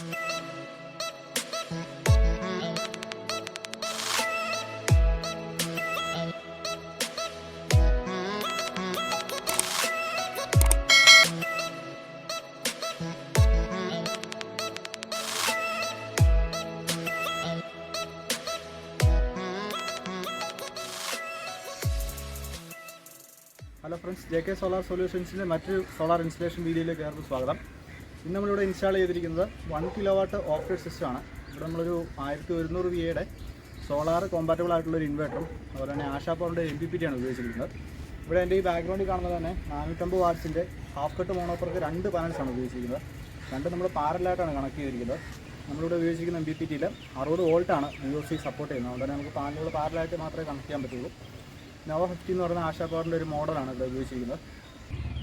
Hello friends J K solar സൊല്യൂഷൻസിന്റെ മറ്റൊരു solar installation വീഡിയോയിലേക്ക് ഏവർക്കും സ്വാഗതം. ഇന്ന് നമ്മളിവിടെ ഇൻസ്റ്റാൾ ചെയ്തിരിക്കുന്നത് one kilowatt off grid സിസ്റ്റമാണ് ഇവിടെ നമ്മളൊരു ആയിരത്തി ഒരുന്നൂറ് വി എയുടെ സോളാർ കോമ്പാറ്റബിൾ ആയിട്ടുള്ള ഒരു ഇൻവെർട്ടറും അതുപോലെ തന്നെ ആശാ പവറിന്റെ എം പി പി ടിയാണ് ഉപയോഗിച്ചിരിക്കുന്നത്. ഇവിടെ എന്റെ ഈ ബാക്ക്ഗ്രൗണ്ടിൽ കാണുന്നത് തന്നെ നാനൂറ്റമ്പത് വാട്ട്സിന്റെ ഹാഫ് കട്ട് മോണോപ്പർക്ക് രണ്ട് പാനൽസാണ് ഉപയോഗിച്ചിരിക്കുന്നത്. രണ്ട് നമ്മൾ പാരലായിട്ടാണ് കണക്ട് ചെയ്തിരിക്കുന്നത്. നമ്മളിവിടെ ഉപയോഗിച്ചിരിക്കുന്ന എം ബി പി ടിയിൽ അറുപത് വോൾട്ടാണ് യു എഫ് സി സപ്പോർട്ട് ചെയ്യുന്നത്. അതുകൊണ്ട് തന്നെ നമുക്ക് പാനലുകൾ പാരലായിട്ട് മാത്രമേ കണക്ട് ചെയ്യാൻ പറ്റുള്ളൂ. നവ ഫിഫ്റ്റി എന്ന് പറയുന്ന ആശാ പവറിന്റെ ഒരു മോഡലാണ് ഇവിടെ ഉപയോഗിച്ചിരിക്കുന്നത്.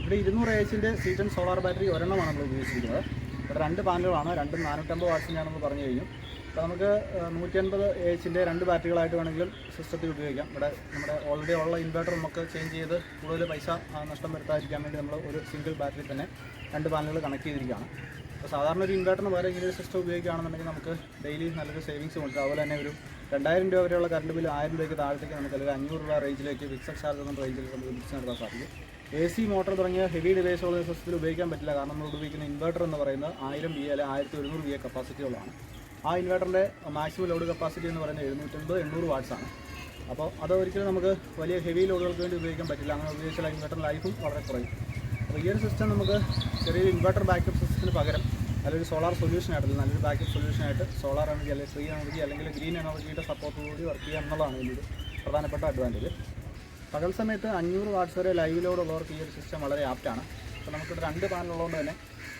ഇവിടെ ഇരുന്നൂറ് എച്ചിന്റെ സീറ്റൻ സോളാർ ബാറ്ററി ഒരെണ്ണമാണ് നമ്മൾ ഉപയോഗിച്ചിരിക്കുന്നത്. ഇവിടെ രണ്ട് പാനലുകളാണ് രണ്ടും നാനൂറ്റമ്പത് ആണെന്ന് പറഞ്ഞു കഴിഞ്ഞു. അപ്പോൾ നമുക്ക് നൂറ്റി അൻപത് എച്ചിന്റെ രണ്ട് ബാറ്ററികളായിട്ട് വേണമെങ്കിലും സിസ്റ്റത്തിൽ ഉപയോഗിക്കാം. ഇവിടെ നമ്മുടെ ഓൾറെഡി ഉള്ള ഇൻവെർട്ടർ നമുക്ക് ചേഞ്ച് ചെയ്ത് കൂടുതൽ പൈസ നഷ്ടം വരുത്താതിരിക്കാൻ വേണ്ടി നമ്മൾ ഒരു സിംഗിൾ ബാറ്ററി തന്നെ രണ്ട് പാനലുകൾ കണക്ട് ചെയ്തിരിക്കുകയാണ്. അപ്പോൾ സാധാരണ ഒരു ഇൻവെർട്ടറിന് പകരം ഇങ്ങനെ ഒരു സിസ്റ്റം ഉപയോഗിക്കുകയാണെന്നുണ്ടെങ്കിൽ നമുക്ക് ഡെയിലി നല്ലൊരു സേവിങ്സ് ഉണ്ട് അതുപോലെ തന്നെ ഒരു രണ്ടായിരം രൂപ വരെയുള്ള കറണ്ട് ബില്ല് ആയിരം രൂപയ്ക്ക് താഴത്തേക്ക് നമുക്ക് അല്ലെങ്കിൽ അഞ്ഞൂറ് രൂപ റേഞ്ചിലേക്ക് ഫിക്സഡ് ചാർജ് എന്ന റേഞ്ചിലേക്ക് നമുക്ക് പിടിച്ച് നടത്താൻ സാധിക്കും. എ സി മോട്ടോർ തുടങ്ങിയ ഹെവി ഡിവൈസുകൾ സിസ്റ്റത്തിൽ ഉപയോഗിക്കാൻ പറ്റില്ല. കാരണം നമ്മൾ ഉപയോഗിക്കുന്ന ഇൻവെർട്ടർ എന്ന് പറയുന്നത് ആയിരം ബി അല്ലെങ്കിൽ ആയിരത്തി ഒരുന്നൂറ് ബി എ കപ്പാസിറ്റി ഉള്ളതാണ്. ആ ഇൻവെർട്ടറിന്റെ മാക്സിമം ലോഡ് കപ്പാസിറ്റി എന്ന് പറയുന്നത് എഴുന്നൂറ്റമ്പത് എണ്ണൂറ് വാട്ട്സ് ആണ്. അപ്പോൾ അത് ഒരിക്കലും നമുക്ക് വലിയ ഹെവി ലോഡുകൾക്ക് വേണ്ടി ഉപയോഗിക്കാൻ പറ്റില്ല. അങ്ങനെ ഉപയോഗിച്ചാൽ ഇൻവെർട്ടർ ലൈഫും വളരെ കുറയും. അപ്പോൾ ഈ ഒരു സിസ്റ്റം നമുക്ക് ചെറിയൊരു ഇൻവെർട്ടർ ബാക്കപ്പ് സിസ്റ്റത്തിന് പകരം നല്ലൊരു സോളാർ സൊല്യൂഷൻ ആയിട്ട് നല്ലൊരു ബാക്കപ്പ് സൊല്യൂഷൻ ആയിട്ട് സോളാർ എനർജി അല്ലെങ്കിൽ ഫ്രീ എനർജി അല്ലെങ്കിൽ ഗ്രീൻ എനർജിയുടെ സപ്പോർട്ടോടുകൂടി വർക്ക് ചെയ്യുക എന്നുള്ളതാണ് ഇതിന്റെ പ്രധാനപ്പെട്ട അഡ്വാന്റേജ് പകൽ സമയത്ത് അഞ്ഞൂറ് വാട്ട്സ് വരെ ലൈവ് ലോഡ് ഉള്ളവർക്ക് ഈ ഒരു സിസ്റ്റം വളരെ ആപ്റ്റാണ്. അപ്പോൾ നമുക്കിവിടെ രണ്ട് പാനൽ ഉള്ളതുകൊണ്ട് തന്നെ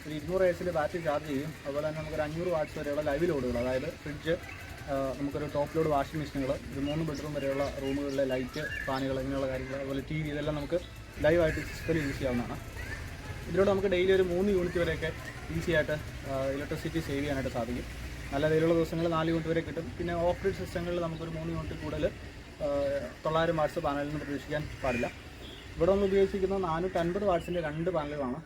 ഒരു ഇരുന്നൂറ് എച്ചിന്റെ ബാറ്ററി ചാർജ് ചെയ്യും. അതുപോലെ തന്നെ നമുക്കൊരു അഞ്ഞൂറ് വാട്ട്സ് വരെയുള്ള ലൈവ് ലോഡുകൾ അതായത് ഫ്രിഡ്ജ് നമുക്കൊരു ടോപ്പ് ലോഡ് വാഷിംഗ് മെഷീനുകൾ ഒരു മൂന്ന് ബെഡ്റൂം വരെയുള്ള റൂമുകളിലെ ലൈറ്റ് ഫാനുകൾ ഇങ്ങനെയുള്ള കാര്യങ്ങൾ അതുപോലെ ടി വി ഇതെല്ലാം നമുക്ക് ലൈവായിട്ട് സിസ്റ്റം യൂസ് ചെയ്യാവുന്നതാണ്. ഇതിലൂടെ നമുക്ക് ഡെയിലി ഒരു മൂന്ന് യൂണിറ്റ് വരെയൊക്കെ ഈസി ആയിട്ട് ഇലക്ട്രിസിറ്റി സേവ് ചെയ്യാനായിട്ട് സാധിക്കും. നല്ല വെയിലുള്ള ദിവസങ്ങളിൽ നാല് യൂണിറ്റ് വരെ കിട്ടും. പിന്നെ ഓഫ് ഗ്രിഡ് സിസ്റ്റങ്ങളിൽ നമുക്കൊരു മൂന്ന് യൂണിറ്റ് കൂടുതൽ തൊള്ളായിരം വാട്സ് പാനലിൽ നിന്ന് പ്രതീക്ഷിക്കാൻ പാടില്ല. ഇവിടെ നമ്മൾ ഉപയോഗിച്ചിരിക്കുന്ന നാനൂറ്റി അൻപത് വാട്ട്സിന്റെ രണ്ട് പാനലുകളാണ്.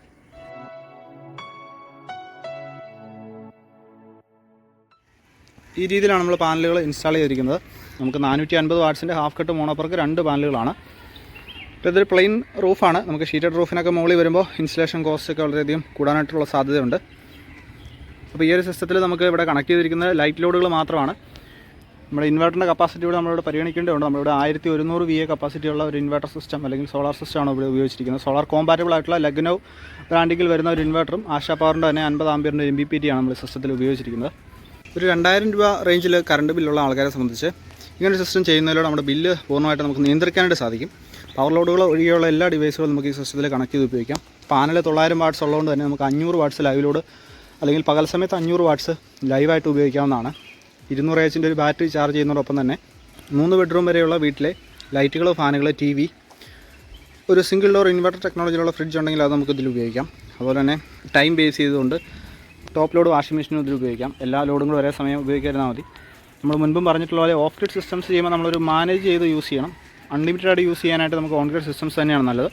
ഈ രീതിയിലാണ് നമ്മൾ പാനലുകൾ ഇൻസ്റ്റാൾ ചെയ്തിരിക്കുന്നത്. നമുക്ക് നാനൂറ്റി അൻപത് വാട്ട്സിന്റെ ഹാഫ് കട്ട് മോണോപ്പർക്ക് രണ്ട് പാനലുകളാണ്. ഇതൊരു പ്ലെയിൻ റൂഫാണ് നമുക്ക് ഷീറ്റഡ് റൂഫിനൊക്കെ മുകളിൽ വരുമ്പോൾ ഇൻസ്റ്റലേഷൻ കോസ്റ്റ് ഒക്കെ വളരെയധികം കൂടാനായിട്ടുള്ള സാധ്യതയുണ്ട്. അപ്പോൾ ഈ ഒരു സിസ്റ്റത്തിൽ നമുക്ക് ഇവിടെ കണക്ട് ചെയ്തിരിക്കുന്നത് ലൈറ്റ് ലോഡുകൾ മാത്രമാണ്. നമ്മുടെ ഇൻവെർട്ടറിന്റെ കപ്പാസിറ്റി ഇവിടെ നമ്മളിവിടെ പരിഗണിക്കേണ്ടതുണ്ട്. നമ്മളിവിടെ ആയിരത്തി ഒരുന്നൂറ് വി എ കപ്പാസിറ്റി ഉള്ള ഒരു ഇൻവെർട്ടർ സിസ്റ്റം അല്ലെങ്കിൽ സോളാർ സിസ്റ്റമാണ് ഇവിടെ ഉപയോഗിച്ചിരിക്കുന്നത്. സോളാർ കോമ്പാറ്റബിൾ ആയിട്ടുള്ള ലഗ്നൗ ബ്രാൻഡിങ്ങിൽ വരുന്ന ഒരു ഇൻവെർട്ടറും ആശാ പവറിന്റെ തന്നെ അൻപത് ആംബിയറിന്റെ എം ബി പി ടി ആണ് നമ്മൾ സിസ്റ്റത്തിൽ ഉപയോഗിച്ചിരിക്കുന്നത്. ഒരു രണ്ടായിരം രൂപ റേഞ്ചിൽ കറണ്ട് ബില്ലുള്ള ആൾക്കാരെ സംബന്ധിച്ച് ഇങ്ങനെ സിസ്റ്റം ചെയ്യുന്നതിലൂടെ നമ്മുടെ ബില്ല് പൂർണമായിട്ട് നമുക്ക് നിയന്ത്രിക്കാനായിട്ട് സാധിക്കും. പവർ ലോഡുകൾ ഒഴികെയുള്ള എല്ലാ ഡിവൈസുകളും നമുക്ക് ഈ സിസ്റ്റത്തിൽ കണക്ട് ചെയ്ത് ഉപയോഗിക്കാം. പാനൽ തൊള്ളായിരം വാട്സ് ഉള്ളതുകൊണ്ട് തന്നെ നമുക്ക് അഞ്ഞൂറ് വാട്സ് ലൈവിലോട് അല്ലെങ്കിൽ പകൽ സമയത്ത് അഞ്ഞൂറ് വാട്സ് ലൈവായിട്ട് ഉപയോഗിക്കാവുന്നതാണ്. ഇരുന്നൂറ് ഏച്ചിന്റെ ഒരു ബാറ്ററി ചാർജ് ചെയ്യുന്നതോടൊപ്പം തന്നെ മൂന്ന് ബെഡ്റൂം വരെയുള്ള വീട്ടിലെ ലൈറ്റുകൾ ഫാനുകൾ ടി വി ഒരു സിംഗിൾ ഡോർ ഇൻവെർട്ടർ ടെക്നോളജിയിലുള്ള ഫ്രിഡ്ജ് ഉണ്ടെങ്കിൽ അത് നമുക്ക് ഇതിൽ ഉപയോഗിക്കാം. അതുപോലെ തന്നെ ടൈം ബേസ് ചെയ്തുകൊണ്ട് ടോപ്പ് ലോഡ് വാഷിംഗ് മെഷീനും ഇതിൽ ഉപയോഗിക്കാം. എല്ലാ ലോഡും കൂടെ ഒരേ സമയം ഉപയോഗിക്കാതിരുന്നാൽ മതി. നമ്മൾ മുൻപും പറഞ്ഞിട്ടുള്ള പോലെ ഓഫ് ഗ്രിഡ് സിസ്റ്റംസ് ചെയ്യുമ്പോൾ നമ്മളൊരു മാനേജ് ചെയ്ത് യൂസ് ചെയ്യണം. അൺലിമിറ്റഡ് ആയിട്ട് യൂസ് ചെയ്യാനായിട്ട് നമുക്ക് ഓൺ ഗ്രിഡ് സിസ്റ്റംസ് തന്നെയാണ് നല്ലത്.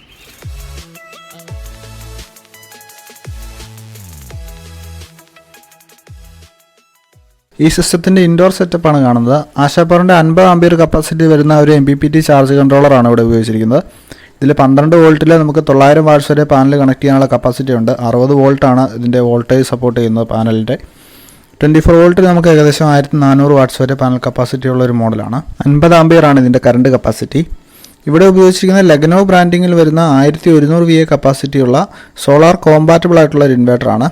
ഈ സിസ്റ്റത്തിന്റെ ഇൻഡോർ സെറ്റപ്പാണ് കാണുന്നത്. ആശാപ്പറിന്റെ അൻപത് ആംബിയർ കപ്പാസിറ്റി വരുന്ന ഒരു M P P T charge കൺട്രോളറാണ് ഇവിടെ ഉപയോഗിച്ചിരിക്കുന്നത്. ഇതിൽ പന്ത്രണ്ട് വോൾട്ടിൽ നമുക്ക് തൊള്ളായിരം വാട്ട്സ് വരെ പാനൽ കണക്ട് ചെയ്യാനുള്ള കപ്പാസിറ്റി ഉണ്ട്. അറുപത് വോൾട്ടാണ് ഇതിന്റെ വോൾട്ടേജ് സപ്പോർട്ട് ചെയ്യുന്നത് പാനലിന്റെ ട്വന്റി ഫോർ വോൾട്ടിൽ നമുക്ക് ഏകദേശം ആയിരത്തി നാനൂറ് വാട്ട്സ് വരെ പാനൽ കപ്പാസിറ്റി ഉള്ള ഒരു മോഡലാണ് അൻപത് ആംബിയർ ആണ് ഇതിന്റെ കറണ്ട് കപ്പാസിറ്റി ഇവിടെ ഉപയോഗിച്ചിരിക്കുന്ന ലഗ്നോ ബ്രാൻഡിങ്ങിൽ വരുന്ന ആയിരത്തി ഒരുന്നൂറ് വി എ കപ്പാസിറ്റിയുള്ള സോളാർ കോമ്പാറ്റബിൾ ആയിട്ടുള്ള ഒരു ഇൻവെർട്ടറാണ്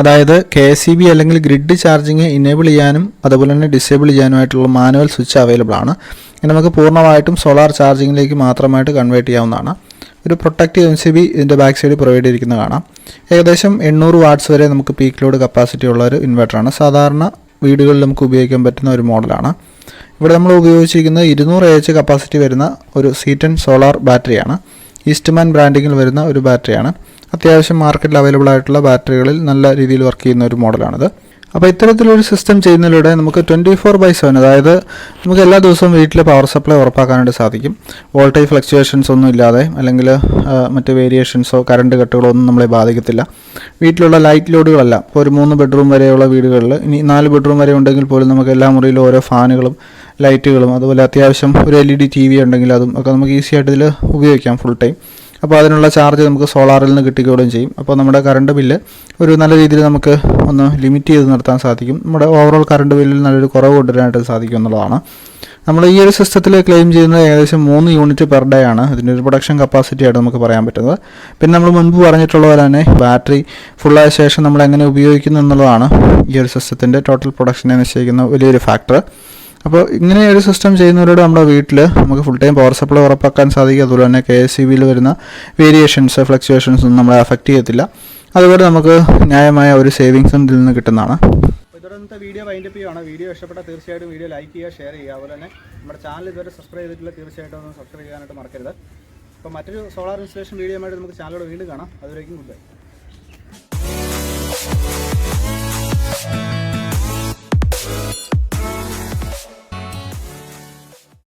അതായത് കെ സി ബി അല്ലെങ്കിൽ ഗ്രിഡ് ചാർജിങ് ഇനേബിൾ ചെയ്യാനും അതുപോലെ തന്നെ ഡിസേബിൾ ചെയ്യാനുമായിട്ടുള്ള മാനുവൽ സ്വിച്ച് അവൈലബിൾ ആണ്. ഇനി നമുക്ക് പൂർണമായിട്ടും സോളാർ ചാർജിങ്ങിലേക്ക് മാത്രമായിട്ട് കൺവേർട്ട് ചെയ്യാവുന്നതാണ്. ഒരു പ്രൊട്ടക്റ്റീവ് എം സി ബി ഇതിന്റെ ബാക്ക് സൈഡിൽ പ്രൊവൈഡ് ചെയ്തിരിക്കുന്നത് കാണാം. ഏകദേശം എണ്ണൂറ് വാട്ട്സ് വരെ നമുക്ക് പീക്ക് ലോഡ് കപ്പാസിറ്റി ഉള്ള ഒരു ഇൻവെർട്ടറാണ് സാധാരണ വീടുകളിൽ നമുക്ക് ഉപയോഗിക്കാൻ പറ്റുന്ന ഒരു മോഡലാണ് ഇവിടെ നമ്മൾ ഉപയോഗിച്ചിരിക്കുന്നത് ഇരുന്നൂറ് എച്ച് കപ്പാസിറ്റി വരുന്ന ഒരു സീറ്റൻ സോളാർ ബാറ്ററിയാണ് ഈസ്റ്റ്മാൻ ബ്രാൻഡിങ്ങിൽ വരുന്ന ഒരു ബാറ്ററിയാണ് അത്യാവശ്യം മാർക്കറ്റിൽ അവൈലബിൾ ആയിട്ടുള്ള ബാറ്ററികളിൽ നല്ല രീതിയിൽ വർക്ക് ചെയ്യുന്ന ഒരു മോഡലാണിത് അപ്പോൾ ഇത്തരത്തിലൊരു സിസ്റ്റം ചെയ്യുന്നതിലൂടെ നമുക്ക് ട്വന്റി ഫോർ ബൈ സെവൻ അതായത് നമുക്ക് എല്ലാ ദിവസവും വീട്ടിലെ പവർ സപ്ലൈ ഉറപ്പാക്കാനായിട്ട് സാധിക്കും. വോൾട്ടേജ് ഫ്ലക്ച്വേഷൻസ് ഒന്നും ഇല്ലാതെ അല്ലെങ്കിൽ മറ്റ് വേരിയേഷൻസോ കറണ്ട് കട്ടുകളോ ഒന്നും നമ്മളെ ബാധിക്കത്തില്ല. വീട്ടിലുള്ള ലൈറ്റ് ലോഡുകളല്ല ഇപ്പോൾ ഒരു മൂന്ന് ബെഡ്റൂം വരെയുള്ള വീടുകളിൽ ഇനി നാല് ബെഡ്റൂം വരെ ഉണ്ടെങ്കിൽ പോലും നമുക്ക് എല്ലാ മുറിയിലും ഓരോ ഫാനുകളും ലൈറ്റുകളും അതുപോലെ അത്യാവശ്യം ഒരു L E D T V ഉണ്ടെങ്കിൽ അതും ഒക്കെ നമുക്ക് ഈസി ആയിട്ട് ഇതിൽ ഉപയോഗിക്കാം ഫുൾ ടൈം അപ്പോൾ അതിനുള്ള ചാർജ് നമുക്ക് സോളാറിൽ നിന്ന് കിട്ടിക്കുകയും ചെയ്യും. അപ്പോൾ നമ്മുടെ കറണ്ട് ബില്ല് ഒരു നല്ല രീതിയിൽ നമുക്ക് ഒന്ന് ലിമിറ്റ് ചെയ്ത് നിർത്താൻ സാധിക്കും. നമ്മുടെ ഓവറോൾ കറണ്ട് ബില്ലിൽ നല്ലൊരു കുറവ് കൊണ്ടുവരാനായിട്ട് സാധിക്കും എന്നുള്ളതാണ്. നമ്മൾ ഈ ഒരു സിസ്റ്റത്തിൽ ക്ലെയിം ചെയ്യുന്നത് ഏകദേശം മൂന്ന് യൂണിറ്റ് പെർ ഡേ ആണ്. ഇതിന്റെ ഒരു പ്രൊഡക്ഷൻ കപ്പാസിറ്റി ആയിട്ട് നമുക്ക് പറയാൻ പറ്റുന്നത്. പിന്നെ നമ്മൾ മുൻപ് പറഞ്ഞിട്ടുള്ള പോലെ തന്നെ ബാറ്ററി ഫുള്ളായ ശേഷം നമ്മൾ എങ്ങനെ ഉപയോഗിക്കുന്നു എന്നുള്ളതാണ് ഈ ഒരു സിസ്റ്റത്തിന്റെ ടോട്ടൽ പ്രൊഡക്ഷനെ നിശ്ചയിക്കുന്ന വലിയൊരു ഫാക്ടർ അപ്പോൾ ഇങ്ങനെ ഒരു സിസ്റ്റം ചെയ്യുന്നവരോട് നമ്മുടെ വീട്ടിൽ നമുക്ക് ഫുൾ ടൈം പവർ സപ്ലൈ ഉറപ്പാക്കാൻ സാധിക്കും. അതുപോലെ തന്നെ കെ എസ് ബിയിൽ വരുന്ന വേരിയേഷൻസ് ഫ്ലക്ച്വേഷൻസ് ഒന്നും നമ്മളെ അഫക്റ്റ് ചെയ്യത്തില്ല. അതുപോലെ നമുക്ക് ന്യായമായ ഒരു സേവിങ്സും ഇതിൽ നിന്ന് കിട്ടുന്നതാണ്. ഇതുവരെ വീഡിയോ വൈൻഡപ്പ് ചെയ്യുകയാണ് വീഡിയോ ഇഷ്ടപ്പെട്ട തീർച്ചയായിട്ടും വീഡിയോ ലൈക്ക് ചെയ്യുക ഷെയർ ചെയ്യുക. അതുപോലെ തന്നെ നമ്മുടെ ചാനൽ ഇതുവരെ സബ്സ്ക്രൈബ് ചെയ്തിട്ടില്ല തീർച്ചയായിട്ടും ഒന്ന് സബ്സ്ക്രൈബ് ചെയ്യാനായിട്ട് മറക്കരുത്. അപ്പോൾ മറ്റൊരു സോളാർ ഇൻസ്റ്റലേഷൻ വീഡിയോ ആയിട്ട് നമുക്ക് ചാനലോട് വീണ്ടും കാണാം. അതുവരേക്കും ഗുഡ് ബൈ